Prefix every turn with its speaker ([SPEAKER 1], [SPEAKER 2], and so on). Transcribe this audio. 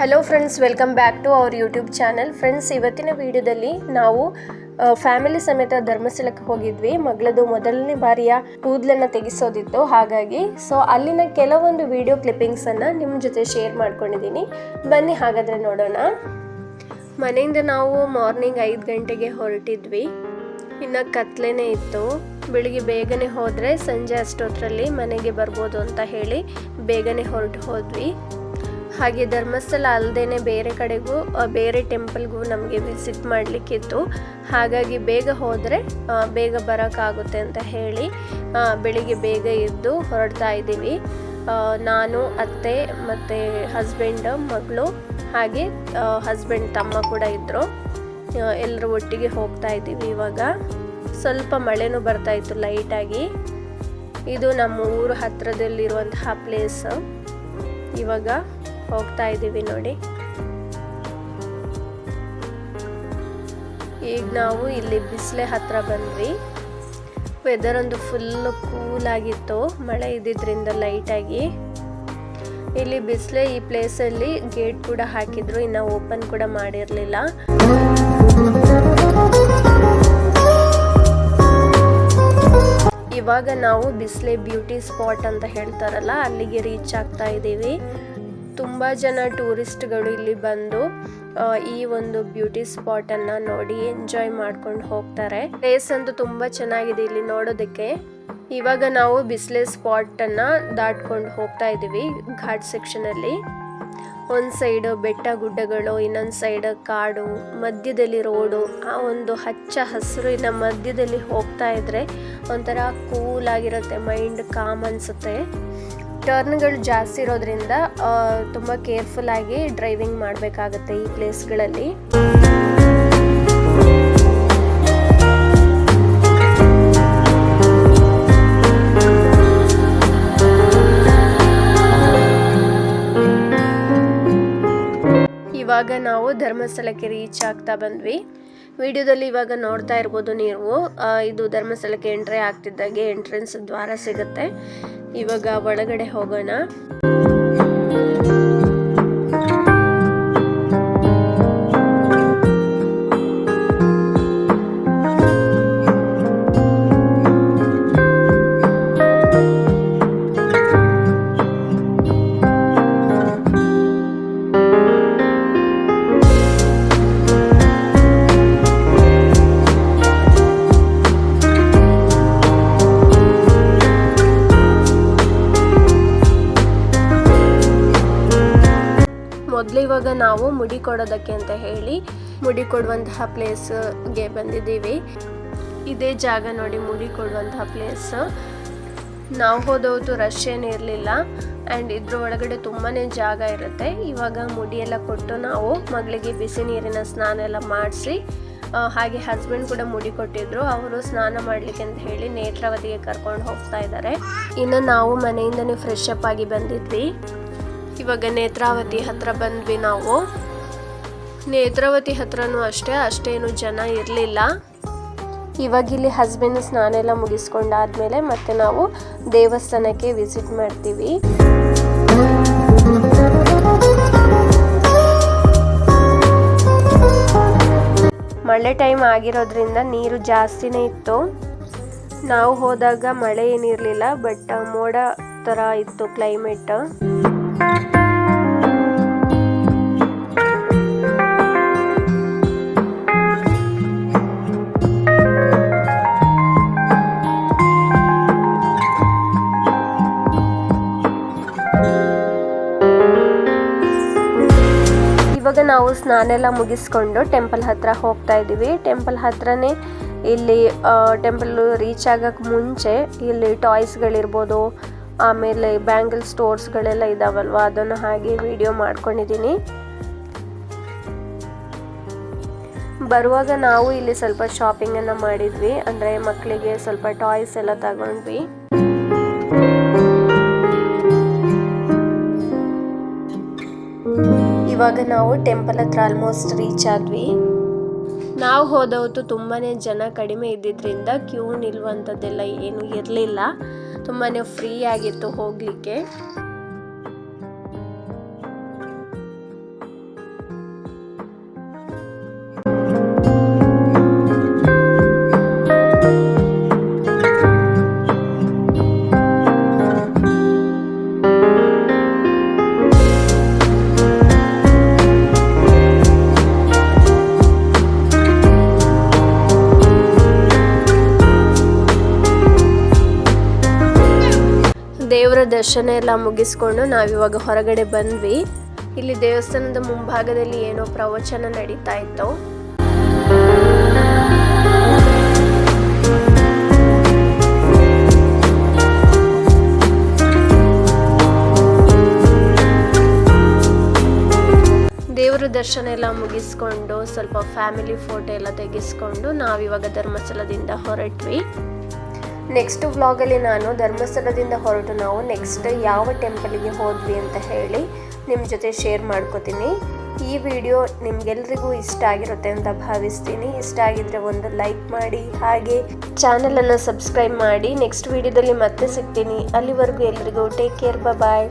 [SPEAKER 1] Hello friends welcome back to our YouTube channel friends ಇವತ್ತಿನ ವಿಡಿಯೋದಲ್ಲಿ ನಾವು ಫ್ಯಾಮಿಲಿ ಸಮೇತ ಧರ್ಮಸ್ಥಳಕ್ಕೆ ಹೋಗಿದ್ವಿ. ಮಗಳದು ಮೊದಲನೇ ಬಾರಿಯ ಕೂದಲನ್ನು ತೆಗೆಸೋದಿತ್ತು. ಹಾಗಾಗಿ ಸೊ ಅಲ್ಲಿನ ಕೆಲವೊಂದು ವಿಡಿಯೋ ಕ್ಲಿಪ್ಪಿಂಗ್ಸನ್ನು ನಿಮ್ಮ ಜೊತೆ ಶೇರ್ ಮಾಡ್ಕೊಂಡಿದ್ದೀನಿ. ಬನ್ನಿ ಹಾಗಾದರೆ ನೋಡೋಣ. ಮನೆಯಿಂದ ನಾವು ಮಾರ್ನಿಂಗ್ ಐದು ಗಂಟೆಗೆ ಹೊರಟಿದ್ವಿ. ಇನ್ನು ಕತ್ಲೆನೇ ಇತ್ತು. ಬೆಳಿಗ್ಗೆ ಬೇಗನೆ ಹೋದರೆ ಸಂಜೆ ಅಷ್ಟೊತ್ತರಲ್ಲಿ ಮನೆಗೆ ಬರ್ಬೋದು ಅಂತ ಹೇಳಿ ಬೇಗನೆ ಹೊರಟು ಹೋದ್ವಿ. ಹಾಗೆ ಧರ್ಮಸ್ಥಳ ಅಲ್ಲದೇ ಬೇರೆ ಕಡೆಗೂ ಬೇರೆ ಟೆಂಪಲ್ಗೂ ನಮಗೆ ವಿಸಿಟ್ ಮಾಡಲಿಕ್ಕಿತ್ತು. ಹಾಗಾಗಿ ಬೇಗ ಹೋದರೆ ಬೇಗ ಬರೋಕ್ಕಾಗುತ್ತೆ ಅಂತ ಹೇಳಿ ಬೆಳಿಗ್ಗೆ ಬೇಗ ಎದ್ದು ಹೊರಡ್ತಾ ಇದ್ದೀವಿ. ನಾನು, ಅತ್ತೆ ಮತ್ತು ಹಸ್ಬೆಂಡ್ ಮಗಳು, ಹಾಗೆ ಹಸ್ಬೆಂಡ್ ತಮ್ಮ ಕೂಡ ಇದ್ದರು ಎಲ್ಲರೂ ಒಟ್ಟಿಗೆ ಹೋಗ್ತಾ ಇದ್ದೀವಿ ಇವಾಗ. ಸ್ವಲ್ಪ ಮಳೆನೂ ಬರ್ತಾ ಇತ್ತು ಲೈಟಾಗಿ. ಇದು ನಮ್ಮ ಊರು ಹತ್ತಿರದಲ್ಲಿರುವಂತಹ ಪ್ಲೇಸ್ ಇವಾಗ ಹೋಗ್ತಾ ಇದ್ದೀವಿ ನೋಡಿ. ಈಗ ನಾವು ಇಲ್ಲಿ ಬಿಸಿಲೆ ಹತ್ರ ಬಂದ್ವಿ. ವೆದರ್ ಒಂದು ಫುಲ್ ಕೂಲ್ ಆಗಿತ್ತು. ಮಳೆ ಇದ್ದಿದ್ರಿಂದ ಲೈಟಾಗಿ ಇಲ್ಲಿ ಬಿಸಿಲೆ ಈ ಪ್ಲೇಸಲ್ಲಿ ಗೇಟ್ ಕೂಡ ಹಾಕಿದ್ರು. ಇನ್ನು ಓಪನ್ ಕೂಡ ಮಾಡಿರಲಿಲ್ಲ. ಇವಾಗ ನಾವು ಬಿಸ್ಲೆ ಬ್ಯೂಟಿ ಸ್ಪಾಟ್ ಅಂತ ಹೇಳ್ತಾರಲ್ಲ, ಅಲ್ಲಿಗೆ ರೀಚ್ ಆಗ್ತಾ ಇದ್ದೀವಿ. ತುಂಬ ಜನ ಟೂರಿಸ್ಟ್ಗಳು ಇಲ್ಲಿ ಬಂದು ಈ ಒಂದು ಬ್ಯೂಟಿ ಸ್ಪಾಟನ್ನು ನೋಡಿ ಎಂಜಾಯ್ ಮಾಡ್ಕೊಂಡು ಹೋಗ್ತಾರೆ. ಪ್ಲೇಸ್ ಅಂತೂ ತುಂಬ ಚೆನ್ನಾಗಿದೆ ಇಲ್ಲಿ ನೋಡೋದಕ್ಕೆ. ಇವಾಗ ನಾವು ಬಿಸ್ಲೆ ಸ್ಪಾಟನ್ನು ದಾಟ್ಕೊಂಡು ಹೋಗ್ತಾ ಇದ್ದೀವಿ ಘಾಟ್ ಸೆಕ್ಷನಲ್ಲಿ. ಒಂದು ಸೈಡ್ ಬೆಟ್ಟ ಗುಡ್ಡಗಳು, ಇನ್ನೊಂದು ಸೈಡ್ ಕಾಡು, ಮಧ್ಯದಲ್ಲಿ ರೋಡು, ಆ ಒಂದು ಹಚ್ಚ ಹಸಿರಿನ ಮಧ್ಯದಲ್ಲಿ ಹೋಗ್ತಾ ಇದ್ರೆ ಒಂಥರ ಕೂಲ್ ಆಗಿರುತ್ತೆ, ಮೈಂಡ್ ಕಾಮ್ ಅನಿಸುತ್ತೆ. ಟರ್ನ್ಗಳು ಜಾಸ್ತಿ ಇರೋದ್ರಿಂದ ತುಂಬ ಕೇರ್ಫುಲ್ ಆಗಿ ಡ್ರೈವಿಂಗ್ ಮಾಡಬೇಕಾಗತ್ತೆ ಈ ಪ್ಲೇಸ್ಗಳಲ್ಲಿ ಇವಾಗ ನಾವು ಧರ್ಮಸ್ಥಳಕ್ಕೆ ರೀಚ್ ಆಗ್ತಾ ಬಂದ್ವಿ. ವಿಡಿಯೋದಲ್ಲಿ ಇವಾಗ ನೋಡ್ತಾ ಇರ್ಬೋದು ನೀವು. ಇದು ಧರ್ಮಸ್ಥಳಕ್ಕೆ ಎಂಟ್ರಿ ಆಗ್ತಿದ್ದಾಗೆ ಎಂಟ್ರೆನ್ಸ್ ದ್ವಾರ ಸಿಗುತ್ತೆ. ಇವಾಗ ಒಳಗಡೆ ಹೋಗೋಣ. ಮೊದಲು ಇವಾಗ ನಾವು ಮುಡಿ ಕೊಡೋದಕ್ಕೆ ಅಂತ ಹೇಳಿ ಮುಡಿ ಕೊಡುವಂತಹ ಪ್ಲೇಸ್ಗೆ ಬಂದಿದ್ದೀವಿ. ಇದೇ ಜಾಗ ನೋಡಿ ಮುಡಿ ಕೊಡುವಂತಹ ಪ್ಲೇಸ್ ನಾವು ಹೋದವತ್ತು ರಶ್ ಏನಿರಲಿಲ್ಲ ಆ್ಯಂಡ್ ಇದ್ರ ಒಳಗಡೆ ತುಂಬಾ ಜಾಗ ಇರುತ್ತೆ. ಇವಾಗ ಮುಡಿ ಎಲ್ಲ ಕೊಟ್ಟು ನಾವು ಮಗಳಿಗೆ ಬಿಸಿ ನೀರಿನ ಸ್ನಾನ ಎಲ್ಲ ಮಾಡಿಸಿ ಹಾಗೆ ಹಸ್ಬೆಂಡ್ ಕೂಡ ಮುಡಿ ಕೊಟ್ಟಿದ್ರು. ಅವರು ಸ್ನಾನ ಮಾಡಲಿಕ್ಕೆ ಅಂತ ಹೇಳಿ ನೇತ್ರಾವತಿಗೆ ಕರ್ಕೊಂಡು ಹೋಗ್ತಾ ಇದ್ದಾರೆ. ಇನ್ನು ನಾವು ಮನೆಯಿಂದನೇ ಫ್ರೆಶ್ ಅಪ್ ಆಗಿ ಬಂದಿದ್ವಿ. ಇವಾಗ ನೇತ್ರಾವತಿ ಹತ್ರ ಬಂದ್ವಿ ನಾವು. ನೇತ್ರಾವತಿ ಹತ್ರನೂ ಅಷ್ಟೇ, ಅಷ್ಟೇನು ಜನ ಇರಲಿಲ್ಲ. ಇವಾಗ ಇಲ್ಲಿ ಹಸ್ಬೆಂಡ್ ಸ್ನಾನ ಎಲ್ಲ ಮುಗಿಸ್ಕೊಂಡಾದ್ಮೇಲೆ ಮತ್ತೆ ನಾವು ದೇವಸ್ಥಾನಕ್ಕೆ ವಿಸಿಟ್ ಮಾಡ್ತೀವಿ. ಮಳೆ ಟೈಮ್ ಆಗಿರೋದ್ರಿಂದ ನೀರು ಜಾಸ್ತಿನೇ ಇತ್ತು. ನಾವು ಹೋದಾಗ ಮಳೆ ಏನಿರಲಿಲ್ಲ ಬಟ್ ಮೋಡ ಥರ ಇತ್ತು ಕ್ಲೈಮೇಟ್ ನಾವು ಸ್ನಾನ ಎಲ್ಲ ಮುಗಿಸ್ಕೊಂಡು ಟೆಂಪಲ್ ಹತ್ರ ಹೋಗ್ತಾ ಇದ್ದೀವಿ. ಟೆಂಪಲ್ ಹತ್ರನೇ ಇಲ್ಲಿ ಟೆಂಪಲ್ ರೀಚ್ ಆಗೋಕ್ಕೆ ಮುಂಚೆ ಇಲ್ಲಿ ಟಾಯ್ಸ್ಗಳಿರ್ಬೋದು, ಆಮೇಲೆ ಬ್ಯಾಂಗಲ್ ಸ್ಟೋರ್ಸ್ಗಳೆಲ್ಲ ಇದಾವಲ್ವ? ಅದನ್ನು ಹಾಗೆ ವಿಡಿಯೋ ಮಾಡ್ಕೊಂಡಿದ್ದೀನಿ. ಬರುವಾಗ ನಾವು ಇಲ್ಲಿ ಸ್ವಲ್ಪ ಶಾಪಿಂಗನ್ನು ಮಾಡಿದ್ವಿ. ಅಂದರೆ ಮಕ್ಕಳಿಗೆ ಸ್ವಲ್ಪ ಟಾಯ್ಸ್ ಎಲ್ಲ ತಗೊಂಡ್ವಿ. ಇವಾಗ ನಾವು ಟೆಂಪಲ್ ಹತ್ರ ಆಲ್ಮೋಸ್ಟ್ ರೀಚ್ ಆದ್ವಿ. ನಾವು ಹೋದವತ್ತು ತುಂಬಾ ಜನ ಕಡಿಮೆ ಇದ್ದಿದ್ದರಿಂದ ಕ್ಯೂ ನಿಲ್ಲುವಂಥದ್ದೆಲ್ಲ ಏನು ಇರಲಿಲ್ಲ. ತುಂಬಾ ಫ್ರೀ ಆಗಿತ್ತು ಹೋಗಲಿಕ್ಕೆ. ದರ್ಶನ ಎಲ್ಲ ಮುಗಿಸ್ಕೊಂಡು ನಾವಿವಾಗ ಹೊರಗಡೆ ಬಂದ್ವಿ. ಇಲ್ಲಿ ದೇವಸ್ಥಾನದ ಮುಂಭಾಗದಲ್ಲಿ ಏನೋ ಪ್ರವಚನ ನಡೀತಾ ಇತ್ತು. ದೇವರ ದರ್ಶನ ಎಲ್ಲ ಮುಗಿಸ್ಕೊಂಡು ಸ್ವಲ್ಪ ಫ್ಯಾಮಿಲಿ ಫೋಟೋ ಎಲ್ಲ ತೆಗೆಸ್ಕೊಂಡು ನಾವಿವಾಗ ಧರ್ಮಸ್ಥಳದಿಂದ ಹೊರಟ್ವಿ. ನೆಕ್ಸ್ಟ್ ವ್ಲಾಗಲ್ಲಿ ನಾನು ಧರ್ಮಸ್ಥಳದಿಂದ ಹೊರಟು. ನಾವು ನೆಕ್ಸ್ಟ್ ಯಾವ ಟೆಂಪಲ್ಗೆ ಹೋದ್ವಿ ಅಂತ ಹೇಳಿ ನಿಮ್ಮ ಜೊತೆ ಶೇರ್ ಮಾಡ್ಕೋತೀನಿ. ಈ ವಿಡಿಯೋ ನಿಮಗೆಲ್ಲರಿಗೂ ಇಷ್ಟ ಆಗಿರುತ್ತೆ ಅಂತ ಭಾವಿಸ್ತೀನಿ. ಇಷ್ಟ ಆಗಿದ್ರೆ ಒಂದು ಲೈಕ್ ಮಾಡಿ, ಹಾಗೆ ಚಾನಲನ್ನು ಸಬ್ಸ್ಕ್ರೈಬ್ ಮಾಡಿ. ನೆಕ್ಸ್ಟ್ ವಿಡಿಯೋದಲ್ಲಿ ಮತ್ತೆ ಸಿಗ್ತೀನಿ. ಅಲ್ಲಿವರೆಗೂ ಎಲ್ರಿಗೂ ಟೇಕ್ ಕೇರ್ ಬಾಯ್